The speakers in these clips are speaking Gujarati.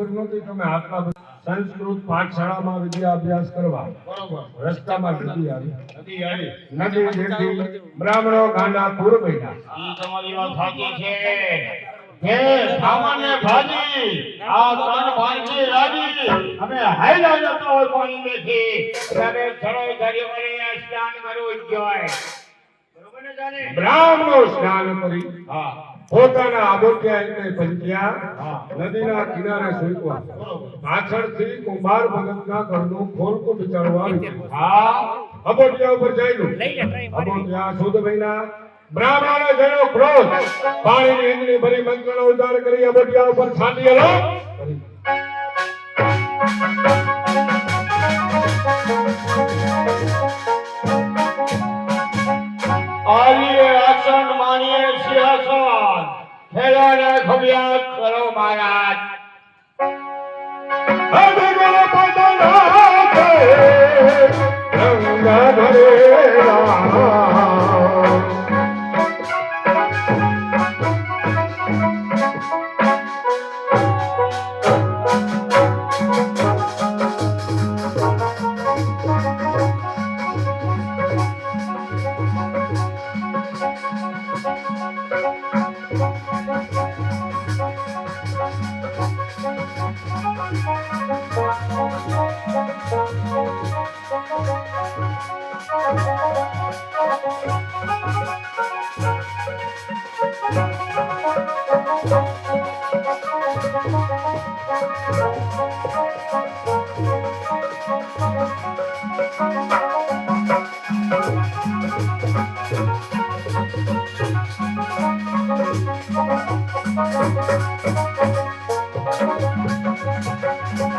ખબર નહોતી તમે આટલા બધા સંસ્કૃત પાઠશાળામાં વિદ્યા અભ્યાસ કરવા બરોબર. રસ્તામાં નદી આવી. નથી આવી. નદી દેખી બ્રાહ્મણો ગાંડા પૂર બેઠા ઈ તમારી વાત સાચી છે. હે સામાન્ય ભાજી આ તન ભાજી રાજી. અમે હાઈલા જતો હોય પાણી નથી ત્યારે ચડો ધરી વળી સ્નાન કરવું જોઈએ બરોબર ને જાને બ્રાહ્મણો સ્નાન કરી. હા. પોતાના આબોટ્યા પંચ્યા નદીના કિનારે સુકવા. પાછળથી કુંભાર ભગતના ઘરનું ખોલકું બિચારવા આવ્યું હા અબોટિયા ઉપર જઈલું અબોટિયા શુદ્ધ મહિના. બ્રાહ્મણ જયો ક્રોધ. પાણીની ઇંદની ભરી મંત્રનો ઉદ્ધાર કરી અબોટિયા ઉપર છાંડી હલો કરી. ખેલાને ખવ્યાત કરો મહારાજ રંગ.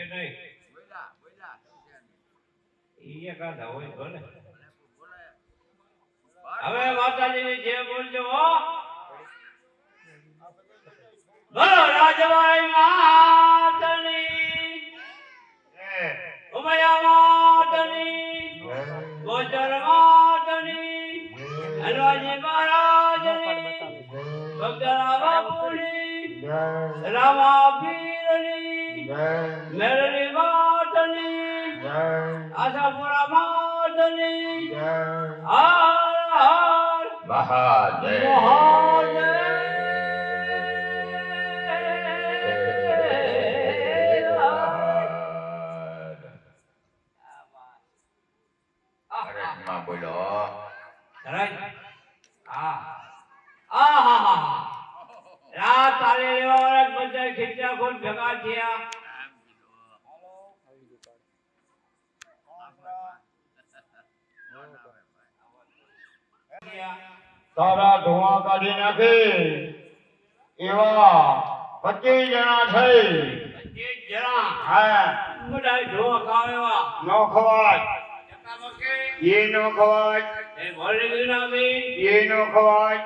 એ નહીં ઈ એકાદા હોય ભલે હવે માતાજીની જે બોલજો હો. બોલો. રાજવાઈ માતની ઉમયા માતની ગોચર માતની હલવાજી મહારાજની. ભક્તરા બાપુની રામા مهرباني جئي اسان هار بار નો ખવાય એ નો ખવાય એ મોરલી નામી એ નો ખવાય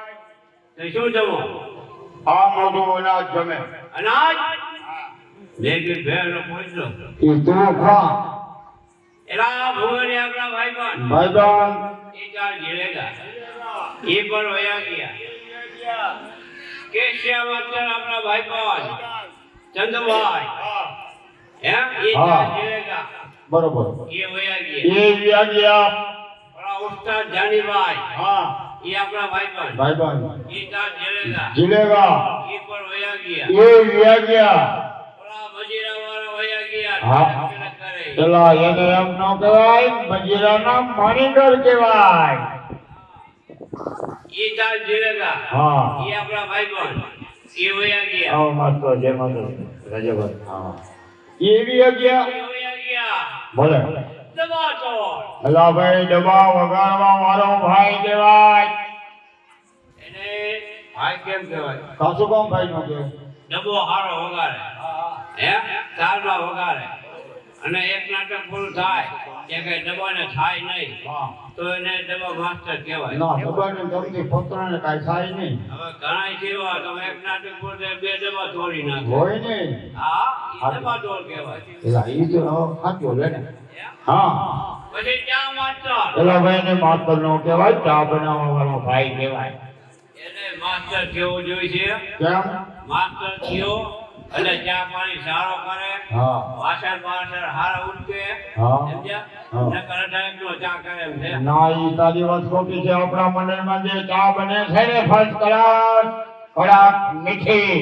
તે શું જમો? આ મોઢું અનાજ જમે. અનાજ? લેકિન ભેળો પહોંચલો એ તો ખા. એલા ભુવને આપણા ભાઈબંધ. ભાઈબંધ. એ ચાર જીલેગા એ પણ વયા ગયા. કેશિયા માસ્ટર આપણા ભાઈબંધ? ચંદભાઈ. હે. એ ચાર હા. બરોબર. એ વયા ગયા. એ વ્યા ગયા. આપણા ઉસ્તાદ જાનીભાઈ હા. એ આપણા ભાઈબંધ. ભાઈબંધ. એ ચાર જીલેગા જીલેગા એ પણ વયા ગયા. એ વ્યા ગયા. ઓલા મજીરાવાળા વયા ગયા. હા. પેલા એને એમ ન કહેવાય મજીરાના મણિગર કહેવાય. એ ચાર જીલેગા હા. એ આપણા ભાઈબંધ. એ વયા ગયા. આવો માસ્તો જય માતા રજભાઈ હા. એ વ્યા ગયા એ ભલે. અલા ભાઈ દબા વગાડવા વાળો ભાઈ કહેવાય. એને ભાઈ કેમ કહેવાય? કાસુ કોમ ભાઈ નો કે ડબ્બો હારો વગાડે. હે ચારમાં વગાડે. અને એક નાટક પૂરું થાય કે કઈ ડબ્બાને થાય નહીં હા તો એને દબા માસ્ટર કહેવાય. ના ગમતી પોતાને કાંઈ થાય નહીં. હવે ઘણા જેવા તમે એક નાટક પૂરું બે દબા તોડી નાખો. હોય ને. હા દબા તોડ કહેવાય. એલા ઈ તો સાચો લે ને. હા. પછી ચા માસ્ટર. એલા ભાઈ ને માસ્તર નો કહેવાય ચા બનાવવા વાળો ભાઈ કહેવાય. એને માસ્ટર કેવો જોઈએ છે. કેમ? માસ્ટર થયો. એટલે ચા પાણી સારો કરે વાસણ વાસણ હારા ઉડકે. સમજ્યા? હા. નકર ટાઈમનો ચા કરે એમ છે. ના ઈ તારી વાત ખોટી છે. આપણા મંડળમાં જે ચા બને છે ને ફર્સ્ટ ક્લાસ કડક મીઠી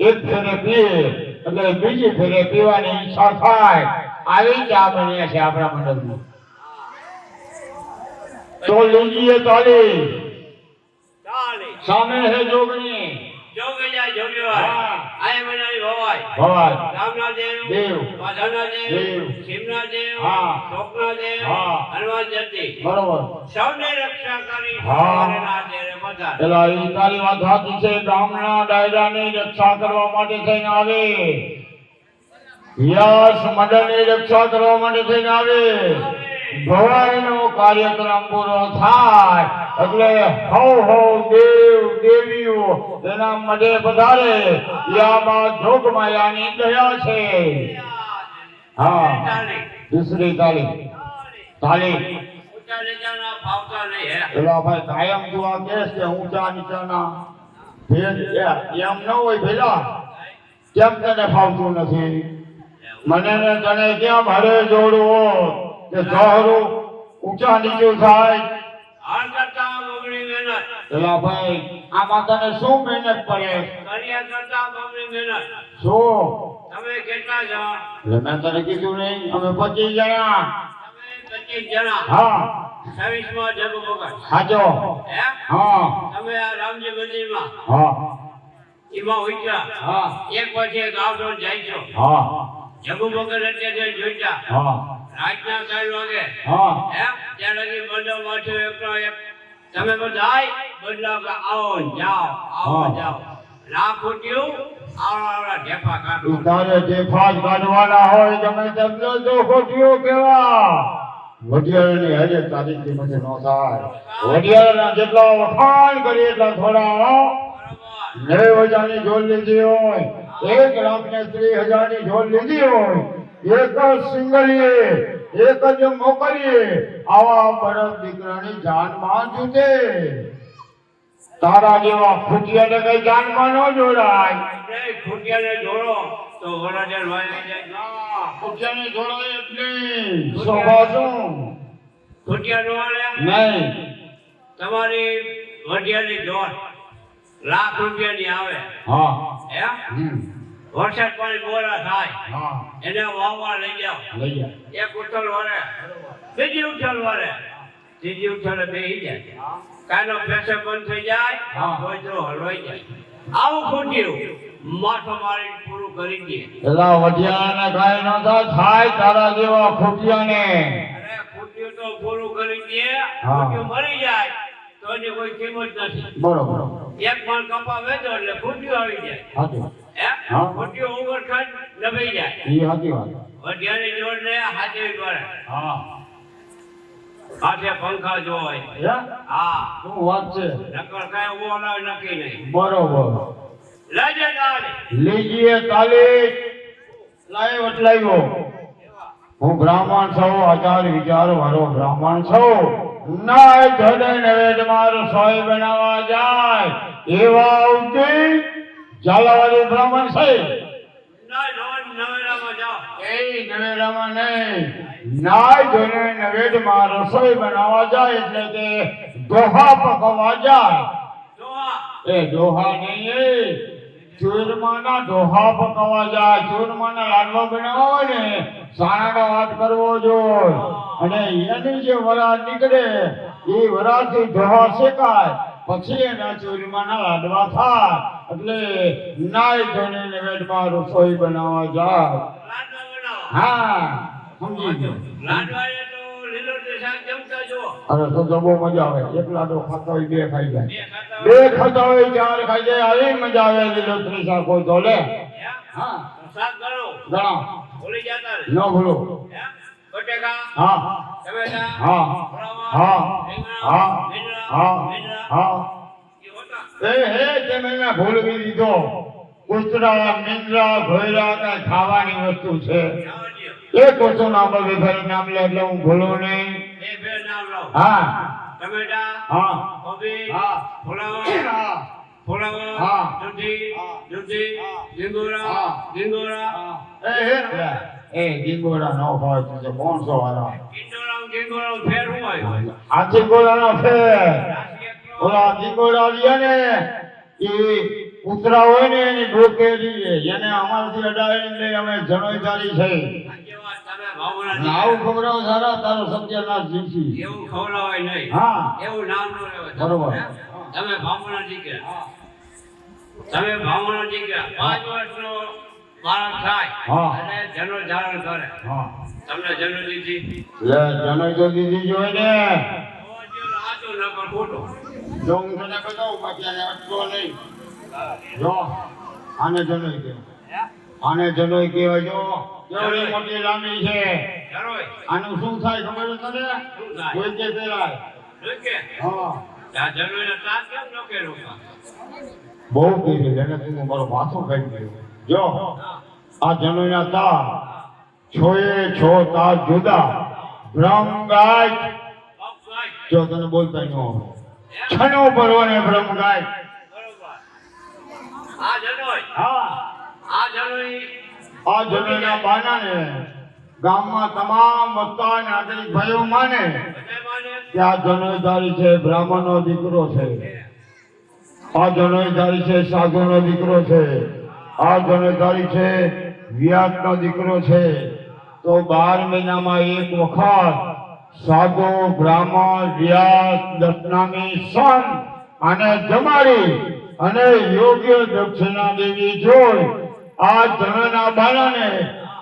એક ફેરે પીએ એટલે બીજી ફેરે પીવાની ઈચ્છા થાય. આવી ચા બને છે આપણા મંડળમાં. તો લીજીએ તાલી સામે હે જોગણી. જોગે જાય હા. આય બનાવી ભવાય ભવાય રામના દેવ દેવ. વાધાના દેવ દેવ. શિવના દેવ હા. શોકના દેવ હા. હનુમાન જતી બરોબર સૌને રક્ષા કરી હા. સવારેના દેરે બધા વાત સાચી છે ગામના ડાયરાની રક્ષા કરવા માટે થઈને આવે યશ મંડળની રક્ષા કરવા માટે થઈને આવે ભવાઈનો કાર્યક્રમ પૂરો થાય એટલે હો હો દેવ દેવીઓ, એના મઢે પધારે. યામાં જોગમાયાની દયા છે. હા દૂસરી તાલી તાલી પેલા કાયમ તું આ કહેશ કે ઊંચા નીચાના ભેદ એમ ન હોય ભેલા. કેમ તને ફાવતું નથી? મને ને તને કેમ હરે જોડવો? કે સહરું ઊંચા નીચું થાય? મહેનત ભાઈ આમાં તને શું મહેનત પડે? કર્યા કરતા અમને મહેનત. શું? તમે કેટલા જણા? એટલે મેં તને કીધું નહીં અમે પચીસ જણા. તમે પચીસ જણા. હા. છવ્વીસમાં જગુ ભગત હા? તમે આ રામજી મંદિરમાં. હા. એમાં ઉતર્યા હા. એક પછી એક આવતો જાય છો હા. જગુ ભગત અત્યારે જોઈતા. હા. રાતના ત્રણ વાગે. હા. એમ ત્યાં લગી મંડળ માથે એકનો એક તમે બધાય બદલાવ આવો જાઓ આવો. જાઓ. ના ખૂટ્યું આવડા ઢેફા કાઢો. તારે જે ફાજ કાઢવાના હોય તમે તમને તો ખોટીઓ કેવા. વડિયાળની હજે તારીખથી મને નો થાય. વડિયાળના જેટલા વખાણ કરીએ એટલા થોડા બરોબર હજારની ઢોલ લીધી હોય એક લાખ ને ત્રીસ હજારની ઢોલ લીધી હોય એક જ સિંગલીએ એક જ મોકલીએ આવા બરફ દીકરાની જાનમાં જુદે. તારા જેવા ફૂટિયાને કઈ જાનમાં ન જોડાય. ખૂટિયાને ખૂટ્યાને જોડો તો વડાજર વાય લઈ જાય. ના, ફૂટિયાને જોડાય એટલે સ્વભાવ ખૂટ્યા નો આલે નહીં. તમારી વડિયાની જોડ લાખ રૂપિયાની આવે. હા. એમ? વરસાદ પાણી બોરા થાય એને વાવવા લઈ જાઓ લઈ જા એક ઉથલ વરે બીજી ઉથલ વરે. ત્રીજી ઉથલે બેસી જાય. કાનો પેસે બંધ થઈ જાય. ગોજરો હલવાઈ જાય. આવું ખોટ્યું. માથો મારી પૂરું કરી દે. પેલા વડિયાને કાંઈ ન થાય તારા જેવા ફૂટિયાને અરે ખોટ્યું તો પૂરું કરી દે ખોટ્યું મરી જાય તો એની કોઈ કિંમત નથી. બરોબર. એક મણ કપા વેચો એટલે ખોટ્યું આવી જાય. હે. હા. ખોટ્યું ઓવરખંડ દબાઈ જાય. એ સાચી વાત. વઢિયાની જોડ ને હાથે પડે હા. હાથે પંખા જોવાય. હા? શું વાત છે? નકર કાંઈ ઊભો ના નક્કી નહીં. બરોબર. લેજે તાળી. લીજીએ તાલી લાઈવ અટલાવ્યો હું બ્રાહ્મણ છો આચાર વિચાર વાળો બ્રાહ્મણ છો. નાય ધને નવેદમાં સોય બનાવવા જાય. એવા ઉદ્દી ઝાલાવાળી બ્રાહ્મણ નવેદમાં રસોઈ બનાવવા જાય એટલે તે દોહા પકવવા જાય. એ દોહા નહીં ચૂરમાના દોહા પકવવા જાય. ચૂરમાના લાડવા બનાવવા હોય ને સાણાનો વાત કરવો જોઈએ અને એની જે વરાળ નીકળે એ વરાળથી દોહા શેકાય. પછી એના ચૂરમાના લાડવા થાય એટલે નાય ધોને નવેદમાં રસોઈ બનાવવા જા હા સમજી ગયો. અરે તો તો બહુ મજા આવે. એક લાડો ખાતા હોય બે ખાઈ જાય. બે ખાતા હોય ચાર ખાઈ જાય. આવી મજા આવે લીલોતરી શાક હોય તો લે. હા. ગણો ન ભૂલો. હે? બટેકા. હા. હા. હા. હા. હા. હા. એ હે તે મેં ભૂલવી દીધો. કૂતરા મીંદરા ભોયરા કઈ ખાવાની વસ્તુ છે. જવા દ્યો. નામ વિભાગ નામ લે એટલે હું ભૂલું નહીં. એ બે નામ લાવો. હા. ટમેટા હા. કોબી હા. ફુલાવર હા. ફુલાવર હા. દૂધી દૂધી લીંગોરા હા. લીંગોરા એ હે એ. ગીંગોડા નો હોય તો કોણસો વાળા ઈંડોરા ગીંગોરા ફેર હું આવ્યો હાથી ગોળાનો ફેર. રાશિ એકલો. ઓલા દીકોડા રહ્યા ને એ કૂતરા હોય ને એની ડોકેરી એને અમારથી અમે જણોઈદારી છે. ભાવના આવું ખવડાવો સારા તારો સત્યનાથ જીસી એવું ખવડાવાય નહીં. હા. એવું નામ ન લેવાય. બરોબર. તમે દીકરા તમે બ્રાહ્મણ દીકરા પાંચ વર્ષનો બાળક થાય હા. અને જનો ધારણ કરે. હા. તમને જનો દીધી? લે દીધી જોઈ ને. સાચું ન પણ ખોટું. જો હું તને બતાવું બાકી આને અટકો નહીં જો આને જનોઈ કે આને જનોઈ કહેવાય જો. કેવડી મોટી લાંબી છે. આનું શું થાય ખબર છે તને? કોઈ કે હા. કા? બહુ કીધું એને તું મારો માથું ખાઈ ગયું. જો આ જનોઈના તા છોએ છો તા જુદા. બ્રહ્મ ગાય જો તને બોલતા ન આવડે. પર્વ ને બ્રહ્મ ગાય આ જનોય બાનાને ગામમાં તમામ વક્તા નાગરિક ભાઈઓ માને. કે આ જનોઈધારી છે બ્રાહ્મણનો દીકરો છે. આ જનોઈધારી છે સાધુનો દીકરો છે. આ જનોઈધારી છે વ્યાજનો દીકરો છે. તો બાર મહિનામાં એક વખત સાધુ બ્રાહ્મણ વ્યાસ દત્નામી સંત અને જમાડી અને યોગ્ય દક્ષિણા દેવી જોઈ આ જણાના બાળાને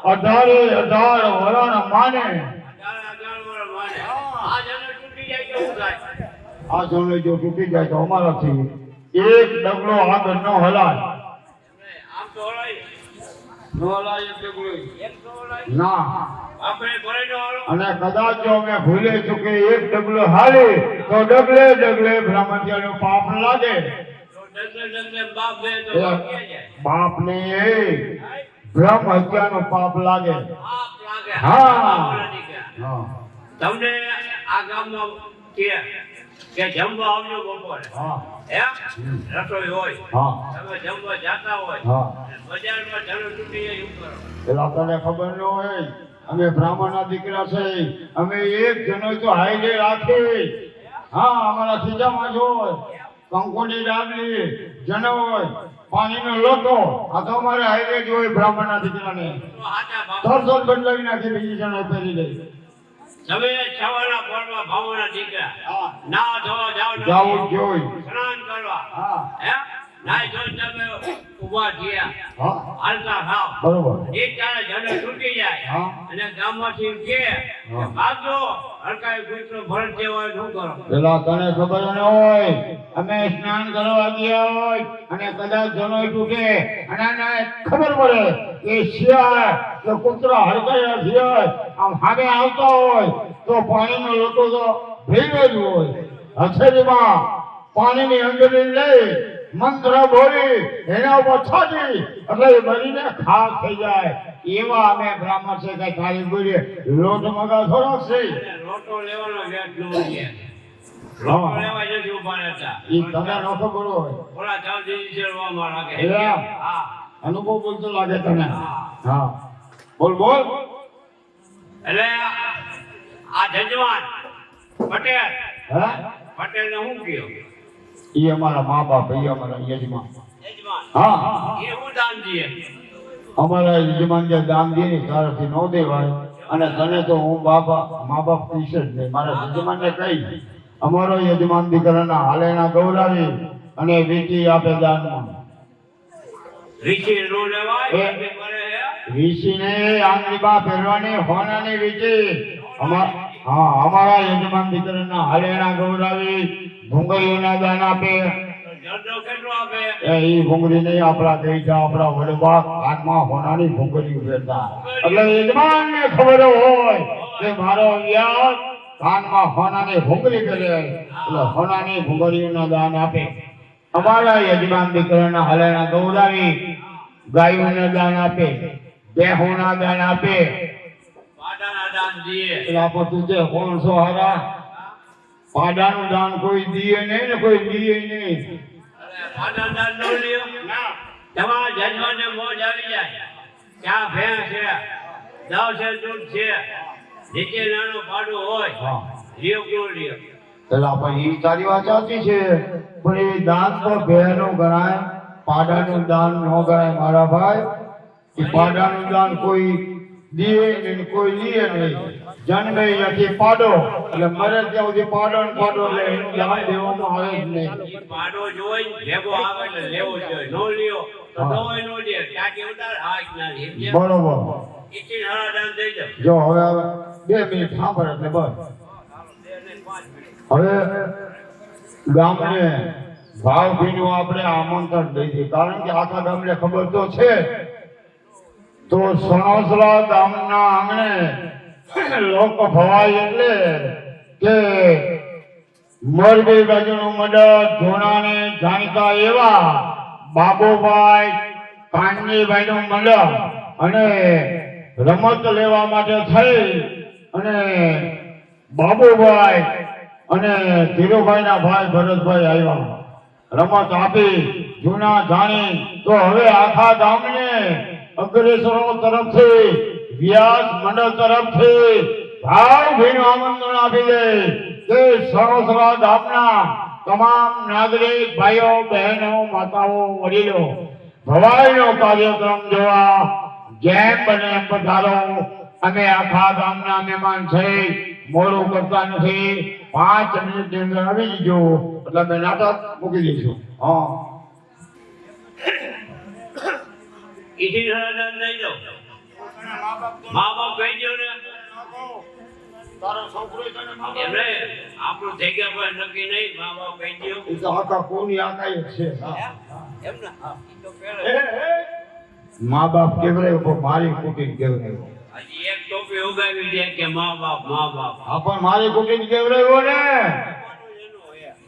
અઢારે અઢાર વરણ માને. આ જોને જો તૂટી જાય તો અમારાથી એક ડગલો આગળ ન હલાય. ન અને કદાચ જો અમે ભૂલે ચૂકે એક ડગલો હાલી તો ડગલે ડગલે બ્રાહ્મણ્યનું પાપ લાગે. બાપ ને બ્રહ્મ હત્યા નો પાપ લાગે. હા. તમને આ ગામમાં કે કે જમવા આવજો બપોરે. રસોઈ હોય. તમે જમવા જાતા હોય. બજારમાં જણો તૂટી જાય કરો. પેલા તને ખબર ન હોય અમે બ્રાહ્મણના દીકરા છે. અમે એક જનો તો હાઈડે રાખી. હા અમારા ખીચામાં જ કંકોડી ડાબલી જનોય પાણીનો લોટો. આ તો અમારે હાઈડે જ હોય બ્રાહ્મણના દીકરાને. તરસો બદલાવી નાખી બીજી જણા પહેરી લઈ તમે સવારના પોરમાં ભાવના દીકરા. હા. ના ધોવા જાવ જાવ જોઈ. સ્નાન કરવા. હા. હે? નાઈ ધોઈ તમે ઊભા થયા. હાલતા થાવ. બરોબર. એ તારે જને તૂટી જાય. અને ગામમાંથી કે. ભાગજો. જેવો શું કરો? પેલા તને ખબર ન હોય અમે સ્નાન કરવા ગયા હોય અને કદાચ જનો તૂટે. અને આને ખબર પડે કે શિયાળ કે કૂતરા હરકાયા શિયાળ આમ સામે આવતો હોય તો પાણીનો લોટો તો ભેગો જ હોય. હથેળીમાં પાણીની અંદર લઈ મંત્ર બોલી એના ઉપર છોડી એટલે મરીને ખાસ થઈ જાય. એવા અમે બ્રાહ્મણ છે કે ખાલી બોલીએ લોટ મગા થોડો છે. લોટો લેવાનો વ્યાજ ન છે રોટો લેવા જતી ઊભા રહેતા. એ તને ન ખબર હોય. ઓલા દિવસ શેરવામાં રાખે હા. અનુભવ બોલતો લાગે તને. હા. બોલ બોલ. એટલે આ જજવાન પટેલ. હા? પટેલ ને હું કયો? એ અમારા મા બાપ એ અમારા યજમાન. હા. અમારા યજમાન જે દાન દે ને તારાથી ન દેવાય અને તને તો હું બાપા મા બાપ કહીશ જ નહીં. મારા યજમાનને કહી અમારો યજમાન દીકરાના હાલેના ગૌરાવી અને વીટી આપે દાનમાં. રીચી નો લેવાય એ. એ કરે હે. વીસીને પહેરવાની હોનાની વીટી. અમારા યજમાન દીકરાના હાલેના ગૌરાવી ભૂંગળીઓના દાન આપે. એ ભૂંગળી નહીં, આપણા કહી જા આપણા વડવા હાથમાં હોનાની ભૂંગળી ઉભેરતા એટલે યજમાનને ખબર હોય કે મારો વ્યાસ કાનમાં હોનાની ભૂંગળી કરે. એટલે હોનાની ભૂંગળીઓના દાન આપે. અમારા યજમાન દીકરાના હલેના ગૌરાવી ગાયોના દાન આપે, બેહોના દાન આપે. એટલે આપણે તું કોણ છો હારા? પાડાનું દાન કોઈ દીએ નહીં ને કોઈ દીએ નહીં. પાડાના દાન નો લ્યો તમારા મોજ આવી જાય. ક્યાં ભેંસ છે? દસ છે દૂધ છે? નીચે નાનો પાડો હોય લ્યો કેવો લ્યો પેલા પણ એ તારી વાત સાચી છે. પણ એ દાન તો ભેનું ગણાય પાડાનું દાન ન ગણાય મારા ભાઈ. એ પાડાનું દાન કોઈ દીએ ને કોઈ લીએ નહીં. જન ગઈ નથી પાડો. એટલે મરે ત્યાં સુધી પાડો ને પાડો એટલે એનું ધ્યાન દેવામાં આવે જ નહીં. પાડો જોઈ ભેગો આવે એટલે લેવો જોઈએ નો લ્યો તો. દોય નો લે ત્યાંથી ઉતાર હાથ ના લે બરોબર. ઈચી હારા દાન દઈ દે જો હવે હવે બે મિનિટ સાંભળ એટલે બસ. હવે ગામને ભાવભીનું આપણે આમંત્રણ દઈ દઈએ. કારણ કે આખા ગામને ખબર તો છે. તો સણોસરા ગામના આંગણે લોક ભવાય એટલે કે મોરબી બાજુનું મંડળ ધોણાને જાણીતા એવા બાબુભાઈ કાનજીભાઈ નું મંડળ અને રમત લેવા માટે થઈ અને બાબુભાઈ અને ધીરુભાઈ ના ભાઈ ભરતભાઈ આવ્યા. રમત આપી, જૂના જાણી. તો હવે આખા ગામને અગ્રેસરો તરફથી, વ્યાસ મંડળ તરફથી ભાવભીનું આમંત્રણ આપી દે. તે સરોસરા ગામના તમામ નાગરિક, ભાઈઓ, બહેનો, માતાઓ, વડીલો, ભવાઈનો કાર્યક્રમ જોવા જેમ બને એમ પધારો. અમે આખા ગામના મહેમાન છે, મોડું કરતા નથી. પાંચ મિનિટની અંદર આવી જજો. એટલે અમે નાટક મૂકી દઈશું. હા. ઈચી હારા દાન દઈ મા બાપ કહી દો ને. એમને આપણું થઈ ગયા નક્કી નહીં મા બાપ કહી દો એ તો આખા કોની આખા છે. એમ પહેલા. મા બાપ કેવડાય પણ મારી કુટી હજી એક ટોપી ઉગાવી દે કે મા બાપ મા બાપ પણ મારી કુટીર કેવડાયો ને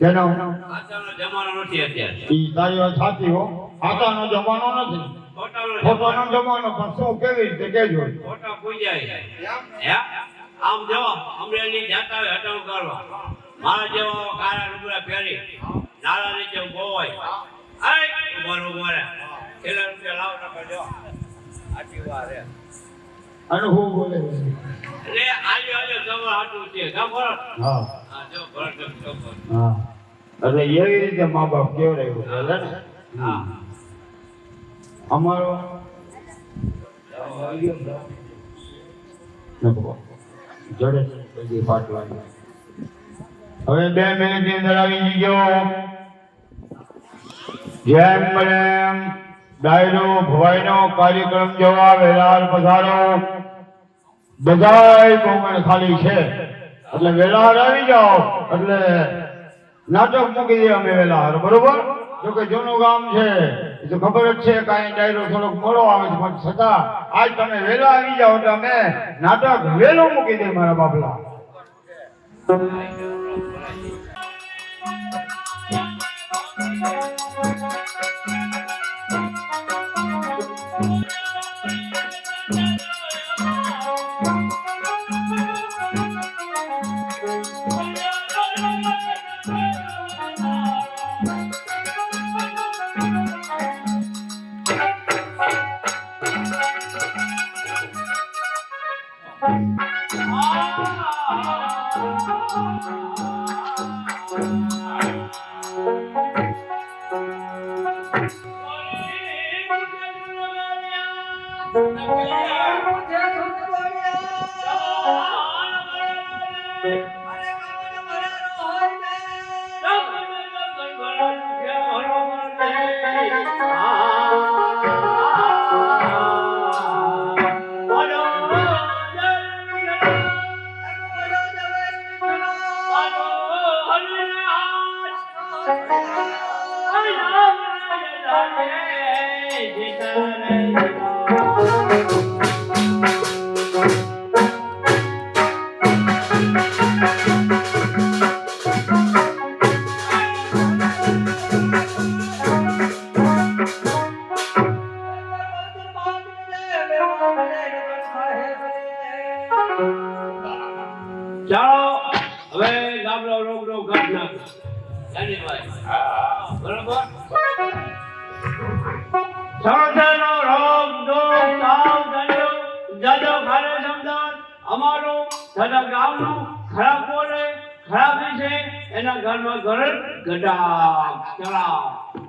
તેનો આતાનો જમાનો નથી અત્યારે. ઈ તારી વાત સાચી હો. આતાનો જમાનો નથી. ખોટાનો જમાનો. જમાનો પણ શું કેવી રીતે કેજો. ખોટા પૂજાય હે? આમ જવા અમરેલી જાતા હોય હટાવ કરવા. મારા જેવા કાળા લુગડા પહેરી નાળા નીચે ઊભો હોય. આય ઊભો ઊભો રૂપિયા લાવ નકર જો. આટલી વાર હે. અને હું બોલે એટલે આજે આજે તમારે હાટું છે. ખબર હા. હા જો ભરત હા. એટલે એવી રીતે મા બાપ કેવડાવ્યું ને. હા. અમારો બધી. હવે બે મિનિટની અંદર આવી ગયો જેમ એમ ડાયરો ભવાઈનો કાર્યક્રમ જોવા વેલાલ પધારો. બધાય કોમણ ખાલી છે. એટલે વેલાર આવી જાઓ. એટલે નાટક મૂકી દઈએ અમે વેલાર બરોબર? જો કે જૂનું ગામ છે, એ તો ખબર જ છે કાંઈ ડાયરો થોડોક મોડો આવે છે, પણ છતાં આજ તમે વેલા આવી જાઓ એટલે અમે નાટક વેલો મૂકી દે મારા બાપલા. Thank you.